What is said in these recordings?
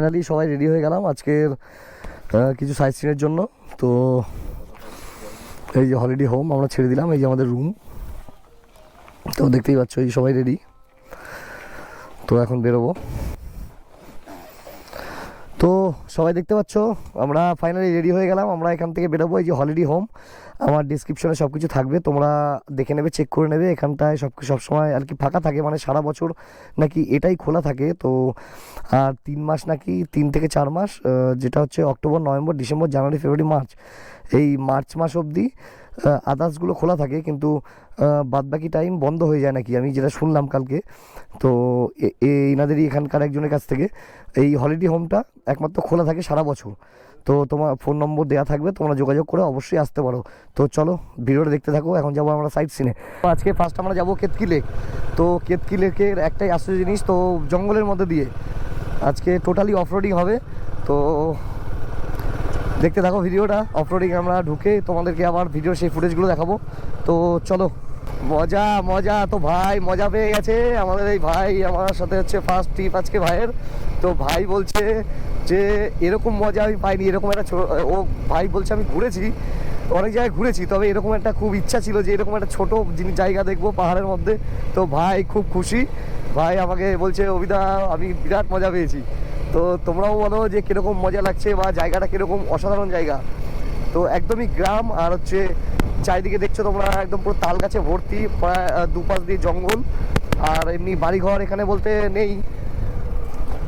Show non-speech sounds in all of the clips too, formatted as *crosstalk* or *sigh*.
Finally সবাই ready হয়ে গেলাম আজকের কিছু সাইট সিনের জন্য। তো এই যে হলিডে হোম আমরা ছেড়ে দিলাম, এই যে আমাদের রুম তো দেখতেই পাচ্ছ এই সবাই রেডি তো এখন বেরোবো। সবাই দেখতে পাচ্ছ, আমরা ফাইনালি রেডি হয়ে গেলাম। আমরা এখান থেকে বেরোবো, এই যে হলিডে হোম আমার ডিসক্রিপশনে সব কিছু থাকবে, তোমরা দেখে নেবে চেক করে নেবে। এখানটায় সব সবসময় আর কি ফাঁকা থাকে মানে সারা বছর নাকি এটাই খোলা থাকে। তো, আর তিন মাস নাকি, তিন থেকে চার মাস যেটা হচ্ছে October, November, December, January, February, March. এই মার্চ মাস অবধি আদার্সগুলো খোলা থাকে, কিন্তু বাদ বাকি টাইম বন্ধ হয়ে যায় নাকি? আমি যেটা শুনলাম কালকে, তো এনাদেরই এখানকার একজনের কাছ থেকে, এই হলিডে হোমটা একমাত্র খোলা থাকে সারা বছর। তো তোমার ফোন নম্বর দেওয়া থাকবে, তোমরা যোগাযোগ করে অবশ্যই আসতে পারো। তো চলো, ভিডিওটা দেখতে থাকো, এখন যাব আমরা সাইড সিনে আজকে ফার্স্ট আমরা যাব কেতকি লেক তো কেতকি লেকের একটাই আশ্চর্য জিনিস, তো জঙ্গলের মধ্যে দিয়ে। আজকে টোটালি অফরোডিং হবে, তো দেখতে থাকো ভিডিওটা। অফরোডিং আমরা ঢুকে তোমাদেরকে আবার ভিডিও সেই ফুটেজগুলো দেখাবো। তো চলো, মজা মজা। তো ভাই, মজা পেয়ে গেছে আমাদের এই ভাই। আমার সাথে হচ্ছে ফার্স্ট ট্রিপ আজকে ভাইয়ের। তো ভাই বলছে যে, এরকম মজা আমি পাইনি। এরকম একটা ও ভাই বলছে, আমি ঘুরেছি। অনেক জায়গায় ঘুরেছি। তবে এরকম একটা খুব ইচ্ছা ছিল যে, এরকম একটা ছোটো জিনিস জায়গা দেখব পাহাড়ের মধ্যে। তো ভাই খুব খুশি। ভাই আমাকে বলছে অবিদা আমি বিরাট মজা পেয়েছি। তো তোমরাও বলো যে কীরকম মজা লাগছে বা জায়গাটা কীরকম অসাধারণ জায়গা। তো একদমই গ্রাম আর হচ্ছে চারিদিকে দেখছ তোমরা একদম পুরো তাল গাছে ভর্তি, প্রায় দুপাশ দিয়ে জঙ্গল। আর এমনি বাড়িঘর এখানে বলতে নেই।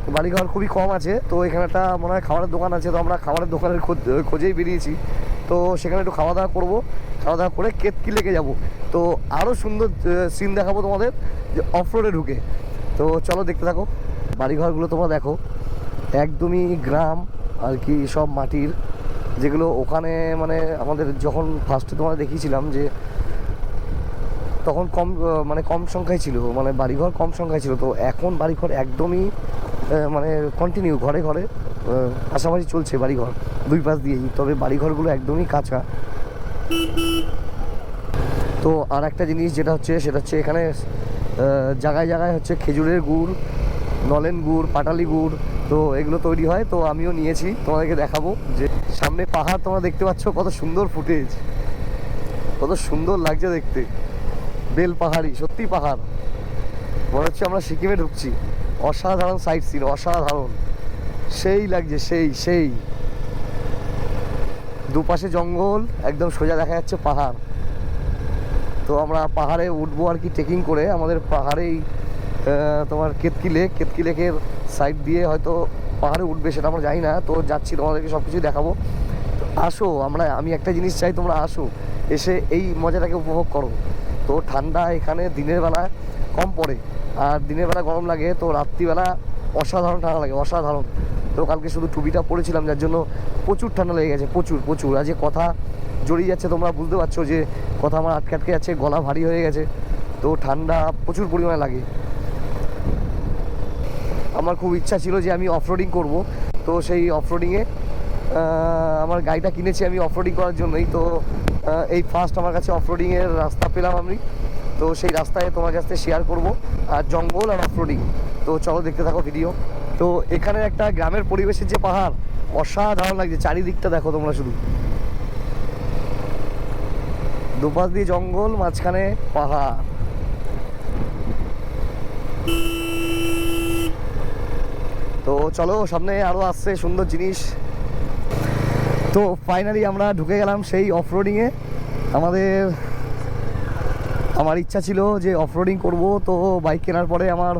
বাড়িঘর খুবই কম আছে, তো এখানে একটা মনে হয় খাবারের দোকান আছে, তো আমরা খাবারের দোকানের খোঁজ- খোঁজেই বেরিয়েছি। তো সেখানে একটু খাওয়া দাওয়া করব খাওয়া দাওয়া করে কেতকি লেগে যাব। তো আরও সুন্দর সিন দেখাবো তোমাদের যে অফ রোডে ঢুকে। তো চলো দেখতে থাকো। বাড়িঘরগুলো তোমরা দেখো। একদমই গ্রাম আর কি সব মাটির, যেগুলো ওখানে মানে আমাদের যখন ফার্স্টে তোমরা দেখিয়েছিলাম যে তখন কম মানে কম সংখ্যায় ছিল মানে বাড়িঘর কম সংখ্যায় ছিল, তো এখন বাড়িঘর একদমই মানে কন্টিনিউ ঘরে ঘরে পাশাপাশি চলছে বাড়িঘর, দুই পাশ দিয়েই, তবে বাড়িঘরগুলো একদমই কাঁচা। তো আর একটা জিনিস যেটা হচ্ছে, সেটা হচ্ছে এখানে জায়গায় জায়গায় হচ্ছে খেজুরের গুড়, নলেন গুড়, পাটালি গুড় তো এগুলো তৈরি হয়, তো আমিও নিয়েছি, তোমাদেরকে দেখাবো যে সামনে পাহাড় তোমরা দেখতে পাচ্ছ কত সুন্দর ফুটেজ। কত সুন্দর লাগছে দেখতে। বেল পাহাড়ি, সত্যি পাহাড়। মনে হচ্ছে আমরা সিকিমে ঢুকছি। অসাধারণ সাইট সিন অসাধারণ। সেই লাগছে, সেই সেই। দুপাশে জঙ্গল, একদম সোজা দেখা যাচ্ছে পাহাড়। তো আমরা পাহাড়ে উঠবো আর কি ট্রেকিং করে, আমাদের পাহাড়েই তোমার কেতকি লেক কেতকি লেকের সাইড দিয়ে হয়তো পাহাড়ে উঠবে সেটা আমরা জানি না। তো যাচ্ছি, তোমাদেরকে সব কিছুই দেখাবো আসো, আমরা, আমি একটা জিনিস চাই, তোমরা আসো। এসে এই মজাটাকে উপভোগ করো। তো ঠান্ডা এখানে, দিনের বেলা কম পড়ে। আর দিনের বেলা গরম লাগে, তো রাত্রিবেলা অসাধারণ ঠান্ডা লাগে, অসাধারণ। তো কালকে শুধু টুপিটা পরেছিলাম, যার জন্য প্রচুর ঠান্ডা লেগে গেছে, প্রচুর প্রচুর। আর যে কথা জড়িয়ে যাচ্ছে, তোমরা বুঝতে পারছ যে কথা আমার আটকে আটকে যাচ্ছে, গলা ভারী হয়ে গেছে। তো ঠান্ডা প্রচুর পরিমাণে লাগে। আমার খুব ইচ্ছা ছিল যে আমি অফরোডিং করব। তো সেই অফরোডিংয়ে আমার গাড়িটা কিনেছি আমি অফরোডিং করার জন্যই। তো এই ফার্স্ট আমার কাছে অফরোডিংয়ের রাস্তা পেলাম আমি। তো সেই রাস্তায় তোমার কাছে শেয়ার করব। আর জঙ্গল আর অফরোডিং তো চলো দেখতে থাকো ভিডিও তো এখানে একটা গ্রামের পরিবেশের যে পাহাড়, অসাধারণ লাগছে। চারিদিকটা দেখো তোমরা শুধু। দুপাশ দিয়ে জঙ্গল, মাঝখানে পাহাড়। তো চলো, সামনে আরও আসছে সুন্দর জিনিস। তো ফাইনালি আমরা ঢুকে গেলাম সেই অফরোডিংয়ে আমাদের, আমার ইচ্ছা ছিল যে অফরোডিং করব, তো বাইক কেনার পরে আমার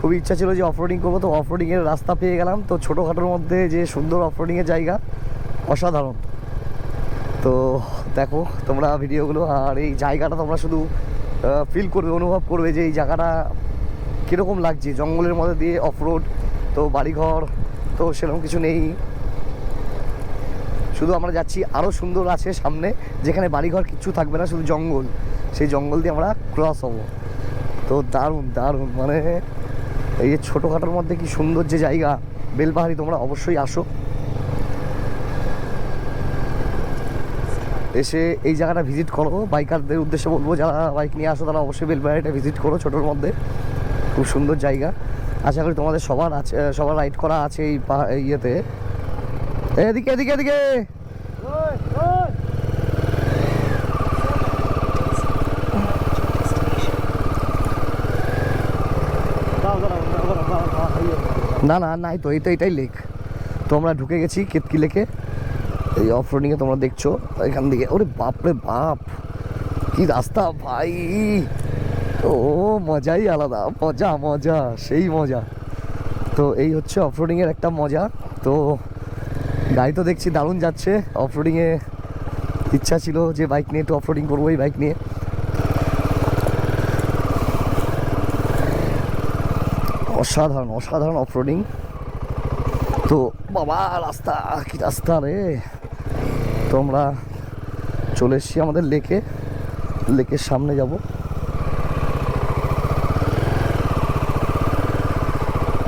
খুব ইচ্ছা ছিল যে অফরোডিং করব, তো অফরোডিংয়ের রাস্তা পেয়ে গেলাম। তো ছোটোখাটোর মধ্যে যে সুন্দর অফরোডিংয়ের জায়গা, অসাধারণ। তো দেখো, তোমরা ভিডিওগুলো আর এই জায়গাটা তোমরা শুধু ফিল করবে, অনুভব করবে যে এই জায়গাটা কীরকম লাগছে, জঙ্গলের মধ্যে দিয়ে অফরোড তো বাড়িঘর, তো সেরকম কিছু নেই। শুধু আমরা যাচ্ছি আরও সুন্দর আছে সামনে, যেখানে বাড়িঘর কিচ্ছু থাকবে না, শুধু জঙ্গল। সেই জঙ্গল দিয়ে আমরা ক্রস হব। তো দারুণ দারুণ মানে এই যে ছোটোখাটোর মধ্যে কি সুন্দর যে জায়গা, বেলপাহাড়ি তোমরা অবশ্যই আসো। এসে এই জায়গাটা ভিজিট করো বাইকারদের উদ্দেশ্যে বলব, যারা বাইক নিয়ে আসো, তারা অবশ্যই বেলপাহাড়িটা ভিজিট করো ছোটোর মধ্যে। খুব সুন্দর জায়গা। আশা করি তোমাদের সবার আছে সবার রাইড করা আছে এই ইয়েতে। এদিকে এদিকে এদিকে! না না, নাই তো এইটা এটাই লেক তো আমরা ঢুকে গেছি কেতকি লেকে এই অফ রোডিংয়ে তোমরা দেখছ, এখান থেকে। ওরে বাপরে বাপ! কি রাস্তা ভাই! ও, মজাই আলাদা, মজা মজা, সেই মজা। তো এই হচ্ছে অফ রোডিংয়ের একটা মজা। তো গাড়ি তো দেখছি দারুণ যাচ্ছে। অফ রোডিংয়ে ইচ্ছা ছিল যে বাইক নিয়ে একটু অফ রোডিং করব এই বাইক নিয়ে। অসাধারণ অসাধারণ অফ রোডিং তো বাবা, রাস্তা, কি রাস্তা রে? তো আমরা চলে এসেছি আমাদের লেকে লেকের সামনে যাব।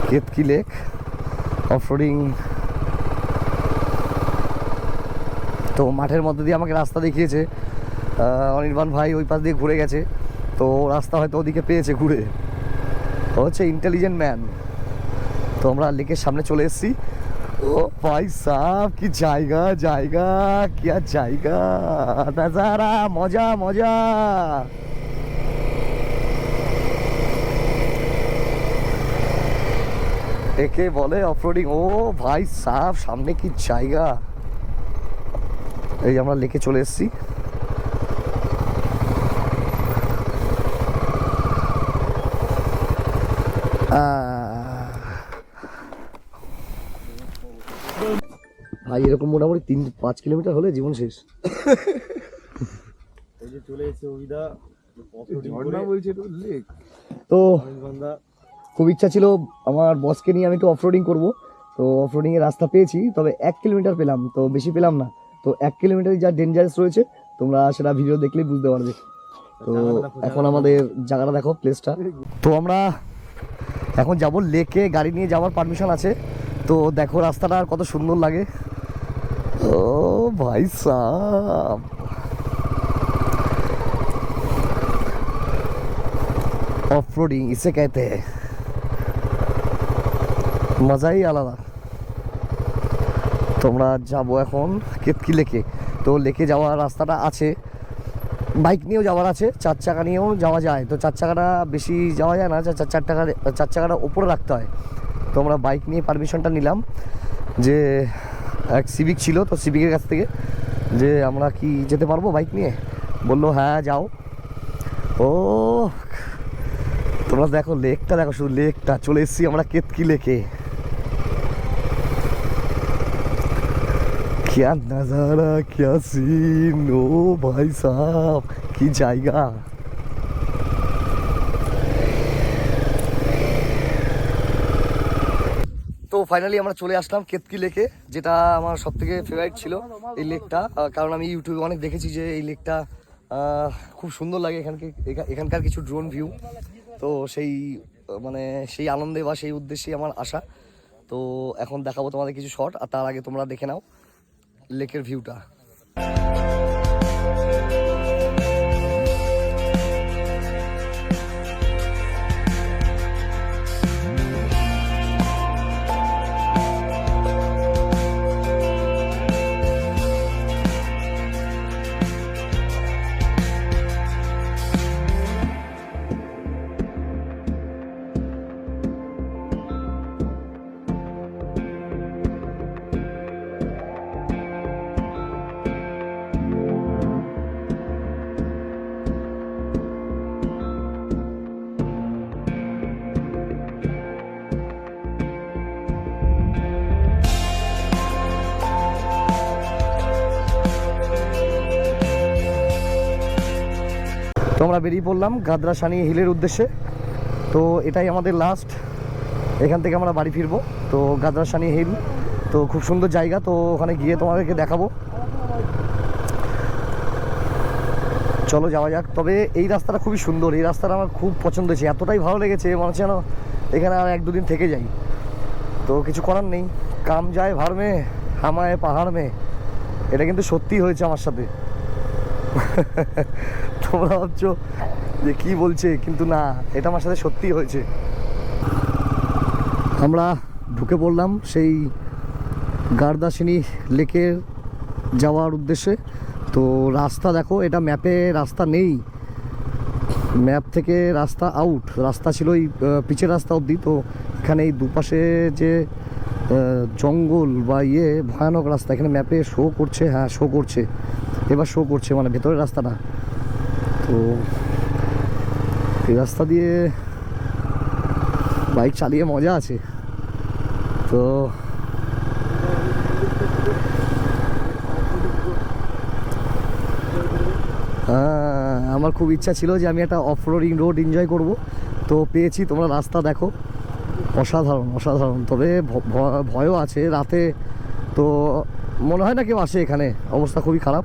কেতকি লেক অফ রোডিং তো মাঠের মধ্যে দিয়ে আমাকে রাস্তা দেখিয়েছে। অনির্বাণ ভাই ওই পাশ দিয়ে ঘুরে গেছে। তো রাস্তা হয়তো ওদিকে পেয়েছে ঘুরে। ও হচ্ছে ইন্টেলিজেন্ট ম্যান তো আমরা লেকের সামনে চলে এসেছি। ও ভাই সাহ কি জায়গা জায়গা, কি আর জায়গা। নাজারা মজা মজা। একে বলে অফরোডিং। ও ভাই সাহ সামনে কি জায়গা? এই আমরা লেকে চলে এসেছি। ভাই এরকম মোটামুটি তিন পাঁচ কিলোমিটার হলে জীবন শেষ। চলে এসেছে অভিদা ঝর্ণা বলছে তো খুব ইচ্ছা ছিল আমার বসকে নিয়ে আমি একটু অফরোডিং করব তো অফরোডিং এর রাস্তা পেয়েছি তবে এক কিলোমিটার পেলাম তো বেশি পেলাম না তো এক কিলোমিটার যা ডেঞ্জারাস রয়েছে তোমরা সেটা ভিডিও দেখলেই বুঝতে পারবে তো এখন আমাদের জায়গাটা দেখো প্লেসটা তো আমরা এখন যাব লেকে গাড়ি নিয়ে যাওয়ার পারমিশন আছে তো দেখো রাস্তাটা আর কত সুন্দর লাগে ও ভাই সাহ ऑफ रोडिंग इसे कहते हैं মজাই আলাদা। তোমরা যাব এখন কেতকি লেকে। তো লেকে যাওয়ার রাস্তাটা আছে। বাইক নিয়েও যাওয়ার আছে, চার চাকা নিয়েও যাওয়া যায়। তো চার চাকাটা বেশি যাওয়া যায় না চার চার টাকা চার চাকাটা উপরে রাখতে হয়। তো আমরা বাইক নিয়ে পারমিশনটা নিলাম যে এক সিভিক ছিল তো সিভিকের কাছ থেকে যে আমরা কি যেতে পারব বাইক নিয়ে? বলল হ্যাঁ যাও। ও তোমরা দেখো লেকটা, দেখো শুধু লেকটা, চলে এসেছি আমরা কেতকি লেকে। क्या नजारा क्या सीन ओ भाई साहब কি জায়গা তো ফাইনালি আমরা চলে আসলাম কেতকি লেকে যেটা আমার সব থেকে ফেভারিট ছিল এই লেকটা আহ, কারণ আমি ইউটিউবে অনেক দেখেছি যে এই লেকটা আহ, খুব সুন্দর লাগে এখানকে এখা- এখানকার কিছু ড্রোন ভিউ তো সেই আহ, মানে সেই আনন্দে বা সেই উদ্দেশ্যেই আমার আশা তো এখন দেখাবো তোমাদের কিছু শট আর তার আগে তোমরা দেখে নাও লেকের ভিউটা আমরা বেরিয়ে পড়লাম গাদ্রা সানি হিলের উদ্দেশ্যে। তো এটাই আমাদের লাস্ট এখান থেকে আমরা বাড়ি ফিরবো। তো গাদ্রা সানি হিল তো খুব সুন্দর জায়গা। তো ওখানে গিয়ে তোমাদেরকে দেখাবো। চলো যাওয়া যাক। তবে এই রাস্তাটা খুবই সুন্দর। এই রাস্তাটা আমার খুব পছন্দ হয়েছে। এতটাই ভালো লেগেছে, মনে হচ্ছে যেন এখানে আর এক দুদিন থেকে যাই। তো কিছু করার নেই। কাম যায় ভার মে হামায় পাহাড় মে এটা কিন্তু সত্যি হয়েছে আমার সাথে। *laughs* তোমরা ভাবছ যে কি বলছে? কিন্তু না, এটা আমার সাথে সত্যি হয়েছে। আমরা ঢুকে পড়লাম সেই গার্দাসিনী লেকের যাওয়ার উদ্দেশ্যে। তো রাস্তা দেখো, এটা ম্যাপে রাস্তা নেই। ম্যাপ থেকে রাস্তা আউট রাস্তা ছিল এই পিচের রাস্তা অবধি। তো এখানে এই দুপাশে যে জঙ্গল বা ইয়ে ভয়ানক রাস্তা, এখানে ম্যাপে শো করছে হ্যাঁ শো করছে। এবার শো করছে মানে ভেতরের রাস্তাটা। তো এই রাস্তা দিয়ে বাইক চালিয়ে মজা আছে। তো হ্যাঁ, আমার খুব ইচ্ছা ছিল যে আমি একটা অফ রোডিং রোড এনজয় করব। তো পেয়েছি তোমরা রাস্তা দেখো। অসাধারণ অসাধারণ। তবে ভয়ও আছে। রাতে তো মনে হয় না কেউ আসে এখানে। অবস্থা খুবই খারাপ।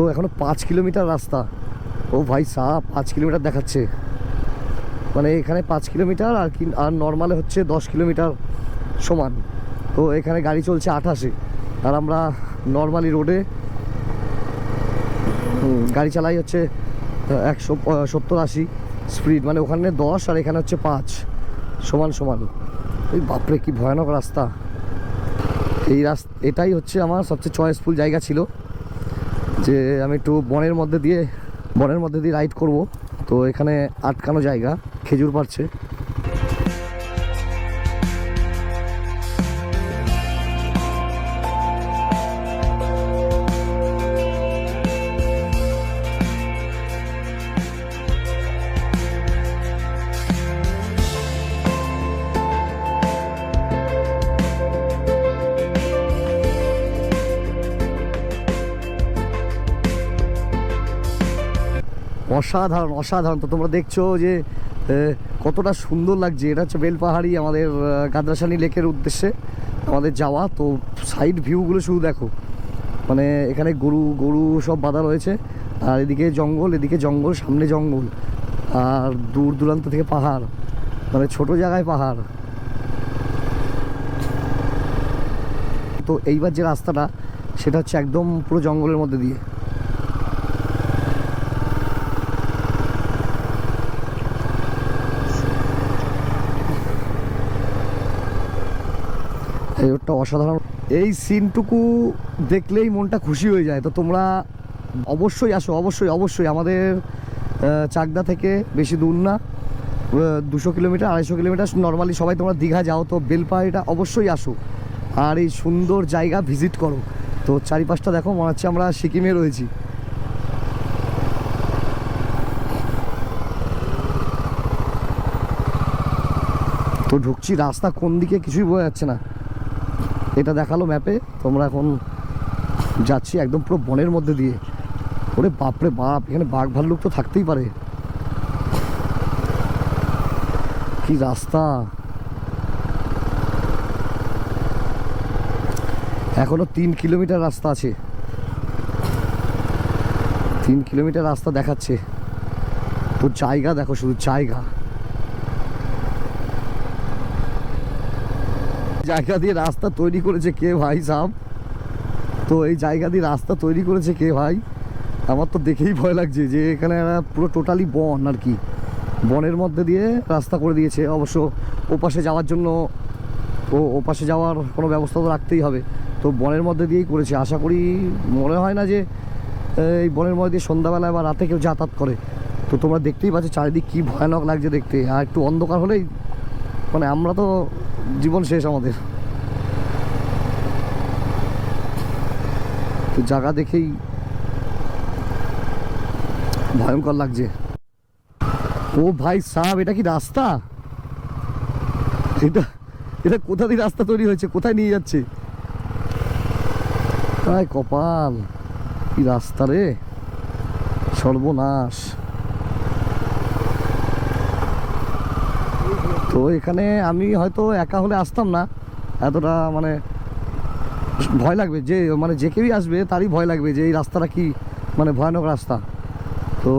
তো এখনও পাঁচ কিলোমিটার রাস্তা। ও ভাই সাহ পাঁচ কিলোমিটার দেখাচ্ছে। মানে এখানে পাঁচ কিলোমিটার আর কি আর নর্মালে হচ্ছে দশ কিলোমিটার সমান। তো এখানে গাড়ি চলছে আঠাশে। আর আমরা নর্মালি রোডে গাড়ি চালাই হচ্ছে একশো সত্তর আশি স্পিড। মানে ওখানে দশ আর এখানে হচ্ছে পাঁচ। সমান সমান। ওই বাপরে, কি ভয়ানক রাস্তা। এই রাস্তা এটাই হচ্ছে আমার সবচেয়ে চয়েসফুল জায়গা ছিল। যে আমি একটু বনের মধ্যে দিয়ে, বনের মধ্যে দিয়ে রাইড করব। তো এখানে আটকানো জায়গা, খেজুর পাচ্ছে অসাধারণ অসাধারণ। তো তোমরা দেখছ যে কতটা সুন্দর লাগছে। এটা হচ্ছে বেলপাহাড়ি আমাদের গাদ্রাসানি লেকের উদ্দেশ্যে আমাদের যাওয়া। তো সাইড ভিউগুলো শুধু দেখো। মানে এখানে গরু গরু সব বাঁধা রয়েছে। আর এদিকে জঙ্গল এদিকে জঙ্গল, সামনে জঙ্গল। আর দূর দূরান্ত থেকে পাহাড়। মানে ছোট জায়গায় পাহাড়। তো এইবার যে রাস্তাটা, সেটা হচ্ছে একদম পুরো জঙ্গলের মধ্যে দিয়ে। এই রোডটা অসাধারণ। এই সিনটুকু দেখলেই মনটা খুশি হয়ে যায়। তো তোমরা অবশ্যই আসো, অবশ্যই অবশ্যই। আমাদের চাকদা থেকে বেশি দূর না। দুশো কিলোমিটার, আড়াইশো কিলোমিটার। নর্মালি সবাই তোমরা দীঘা যাও, তো বেলপাহাড়িটা অবশ্যই আসো। আর এই সুন্দর জায়গা ভিজিট করো। তো চারিপাশটা দেখো, মনে হচ্ছে আমরা সিকিমে রয়েছি। তো ঢুকছি, রাস্তা কোন দিকে কিছুই বোঝা যাচ্ছে না। এটা দেখাল ম্যাপে তোমরা এখন যাচ্ছি একদম পুরো বনের মধ্যে দিয়ে। ওরে বাপরে বাপ, এখানে বাঘ ভাল্লুক তো থাকতেই পারে। কি রাস্তা। এখনও তিন কিলোমিটার রাস্তা আছে। তিন কিলোমিটার রাস্তা দেখাচ্ছে। তো জায়গা দেখো, শুধু জায়গা। জায়গা দিয়ে রাস্তা তৈরি করেছে কে ভাই সাহ তো এই জায়গা দিয়ে রাস্তা তৈরি করেছে কে ভাই? আমার তো দেখেই ভয় লাগছে যে এখানে পুরো টোটালি বন আর কি। বনের মধ্যে দিয়ে রাস্তা করে দিয়েছে। অবশ্য ওপাশে যাওয়ার জন্য ও ওপাশে যাওয়ার কোনো ব্যবস্থা তো রাখতেই হবে। তো বনের মধ্যে দিয়েই করেছে। আশা করি মনে হয় না যে এই বনের মধ্যে দিয়ে সন্ধ্যাবেলায় বা রাতে কেউ যাতায়াত করে। তো তোমরা দেখতেই পাচ্ছ চারিদিক কী ভয়ানক লাগছে দেখতে। আর একটু অন্ধকার হলেই মানে আমরা তো জীবন শেষ আমাদের। তো জায়গা দেখেই ভয়ঙ্কর লাগছে। ও ভাই সাহ এটা কি রাস্তা? এটা এটা কোথা দিয়ে রাস্তা তৈরি হয়েছে? কোথায় নিয়ে যাচ্ছে? তাই কপাল, কি রাস্তা রে? সর্বনাশ। তো এখানে আমি হয়তো একা হলে আসতাম না। এতটা মানে ভয় লাগবে। যে মানে যে কেউই আসবে, তারই ভয় লাগবে যে, এই রাস্তাটা কি মানে ভয়ানক রাস্তা। তো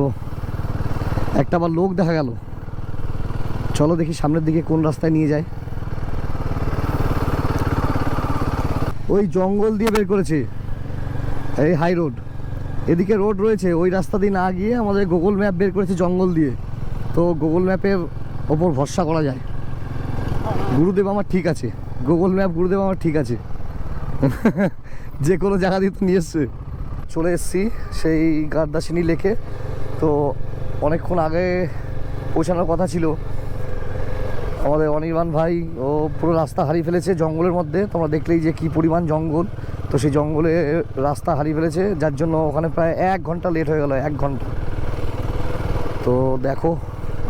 একটা আবার লোক দেখা গেল। চলো দেখি সামনের দিকে কোন রাস্তায় নিয়ে যায়। ওই জঙ্গল দিয়ে বের করেছে। এই হাই রোড এদিকে রোড রয়েছে। ওই রাস্তা দিয়ে না গিয়ে আমাদের গুগল ম্যাপ বের করেছে জঙ্গল দিয়ে। তো গুগল ম্যাপের ওপর ভরসা করা যায়। গুরুদেব আমার ঠিক আছে। গুগল ম্যাপ গুরুদেব আমার ঠিক আছে। *laughs* যে কোনো জায়গা দিয়ে তো নিয়ে এসছে। চলে এসছি সেই গার্দাসিনী লেকে। তো অনেকক্ষণ আগে পৌঁছানোর কথা ছিল। আমাদের অনির্বাণ ভাই, ও পুরো রাস্তা হারিয়ে ফেলেছে জঙ্গলের মধ্যে। তোমরা দেখলেই যে কি পরিমাণ জঙ্গল। তো সেই জঙ্গলে রাস্তা হারিয়ে ফেলেছে। যার জন্য ওখানে প্রায় এক ঘণ্টা লেট হয়ে গেল, এক ঘণ্টা। তো দেখো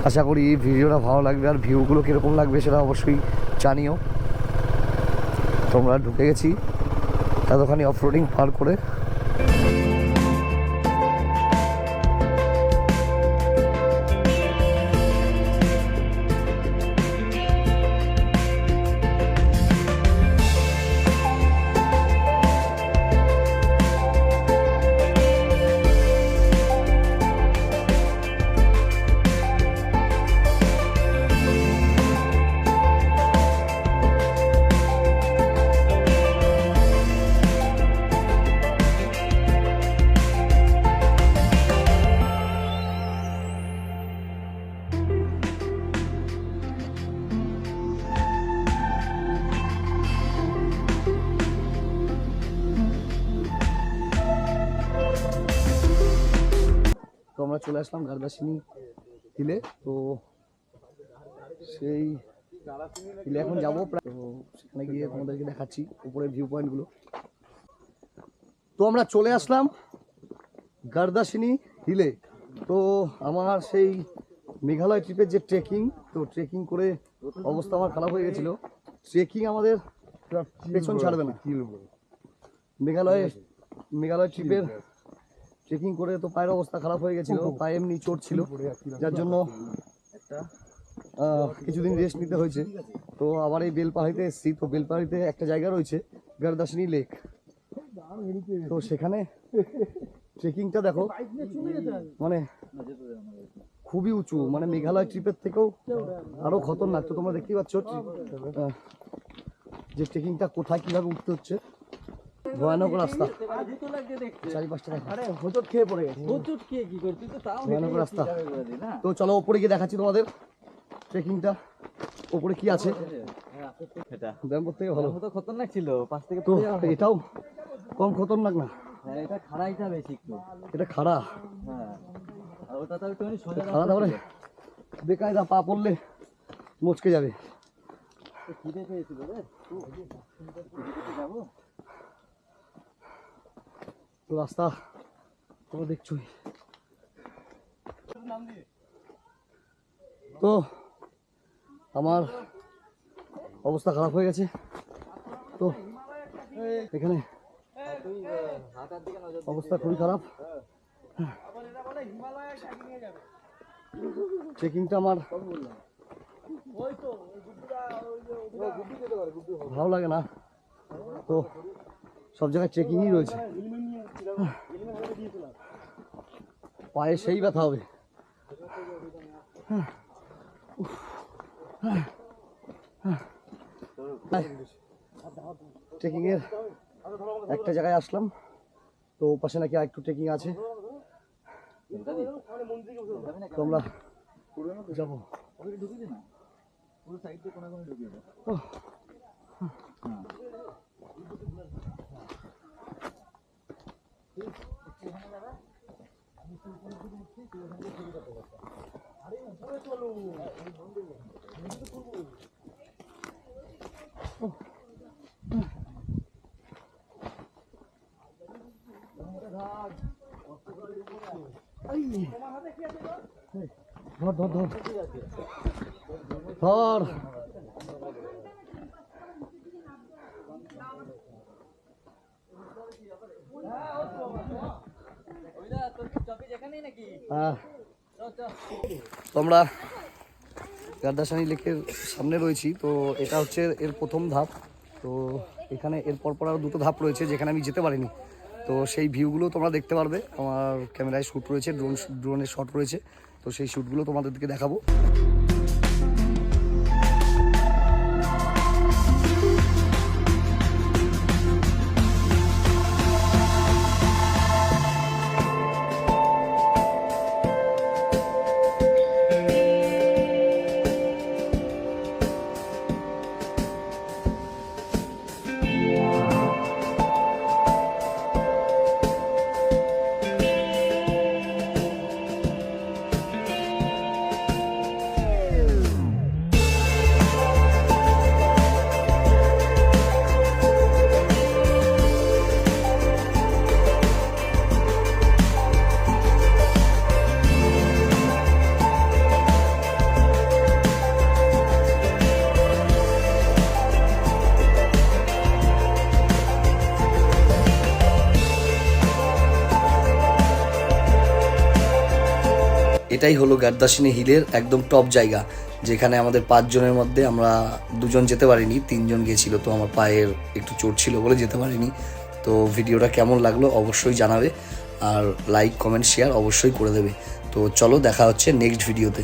আশা করি এই ভিডিওটা ভালো লাগবে আর ভিউগুলো কীরকম লাগবে সেটা অবশ্যই জানিও। তোমরা ঢুকে গেছি। এতখানি অফরোডিং পার করে আসলাম গার্দাসিনী হিলে তো সেই হিলে এখন যাব তো সেখানে গিয়ে তোমাদেরকে দেখাচ্ছি উপরের ভিউ পয়েন্টগুলো তো আমরা চলে আসলাম গার্দাসিনী হিলে। তো আমার সেই মেঘালয় ট্রিপের যে ট্রেকিং তো ট্রেকিং করে অবস্থা আমার খারাপ হয়ে গেছিল। ট্রেকিং আমাদের পেছন ছাড়বে না। মেঘালয় মেঘালয় ট্রিপের ট্রেকিং করে তো পায়ের অবস্থা খারাপ হয়ে গেছিল পায়ে এমনি চোট ছিল। যার জন্য কিছুদিন রেস্ট নিতে হয়েছে। তো আবার এই বেলপাহাড়িতে এসেছি। তো বেলপাহাড়িতে একটা জায়গা রয়েছে গারদাসিনী লেক। তো সেখানে ট্রেকিংটা দেখো মানে খুবই উঁচু মানে মেঘালয় ট্রিপের থেকেও আরও খতরনাক। তো তোমরা দেখতেই পাচ্ছ যে ট্রেকিংটা কোথায় কীভাবে উঠতে হচ্ছে। ভয়ানক রাস্তা চারি আরে হোঁচট খেয়ে পড়ে গেছে হোঁচট খেয়ে কি করছিস তো তাও ভয়ানক রাস্তা তো চলো ওপরে গিয়ে দেখাচ্ছি তোমাদের ট্রেকিংটা ওপরে কি আছে এটা ব্যায়াম থেকে ভালো তো খতরনাক ছিল পাশ থেকে তো এটাও কম খতরনাক না হ্যাঁ এটা খাড়াইটা বেশি একটু এটা খাড়া হ্যাঁ আর ওটা তো একটু সোজা খাড়া তারপরে বেকায়দা পা পড়লে মুচকে যাবে খিদে পেয়েছিল রে যাব তো রাস্তা, তোমরা দেখছোই। তো, আমার অবস্থা খারাপ হয়ে গেছে। তো, এখানে অবস্থা খুবই খারাপ। চেকিংটা আমার ভালো লাগে না। তো সব জায়গায় চেকিংই রয়েছে। পায়ে সেই ব্যথা হবে। ট্রেকিং এর একটা জায়গায় আসলাম। তো ও পাশে নাকি আরেকটু ট্রেকিং আছে। তো আমরা যাব। ঢুকিয়ে না? পুরো সাইড দিয়ে কোনা কোনা ঢুকিয়ে দাও ওহ, ধর ধর ধর। ধর। আমরা গাদ্দাসানি লেকের সামনে রয়েছি, তো এটা হচ্ছে এর প্রথম ধাপ। তো এখানে এর পরপর আরও দুটো ধাপ রয়েছে যেখানে আমি যেতে পারিনি। তো সেই ভিউগুলো তোমরা দেখতে পারবে। আমার ক্যামেরায় শ্যুট রয়েছে ড্রোন ড্রোনের শট রয়েছে। তো সেই শ্যুটগুলো তোমাদেরকে দেখাবো। এটাই হলো গাদ্দাসিনী হিলের একদম টপ জায়গা, যেখানে আমাদের পাঁচজনের মধ্যে আমরা দুজন যেতে পারিনি, তিনজন গিয়েছিল তো আমার পায়ের একটু চোট ছিল বলে যেতে পারিনি। তো ভিডিওটা কেমন লাগল অবশ্যই জানাবে, আর লাইক কমেন্ট শেয়ার অবশ্যই করে দেবে। তো চলো দেখা হচ্ছে নেক্সট ভিডিওতে